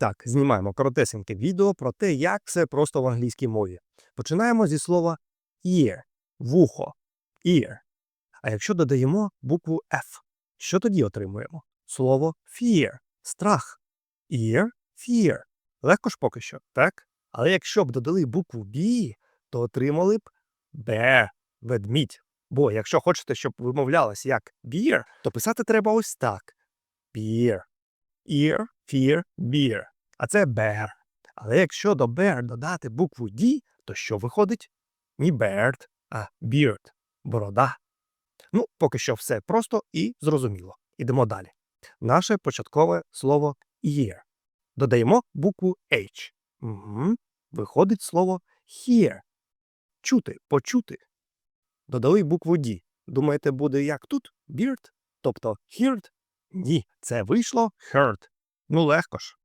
Так, знімаємо коротесеньке відео про те, як все просто в англійській мові. Починаємо зі слова ear – вухо, ear. А якщо додаємо букву F, що тоді отримуємо? Слово fear – страх. Ear – fear. Легко ж поки що, так? Але якщо б додали букву B, то отримали б bear – ведмідь. Бо якщо хочете, щоб вимовлялось як beer, то писати треба ось так. Beer. Ear, fear, beer. А це bear. Але якщо до bear додати букву D, то що виходить? Не bird, а beard. Борода. Ну, поки що все просто і зрозуміло. Ідемо далі. Наше початкове слово ear. Додаємо букву H. Угу. Виходить слово hear. Чути, почути. Додали букву D. Думаєте, буде як тут? Beard? Тобто heard? Ні, це вийшло heard. Ну, легко ж.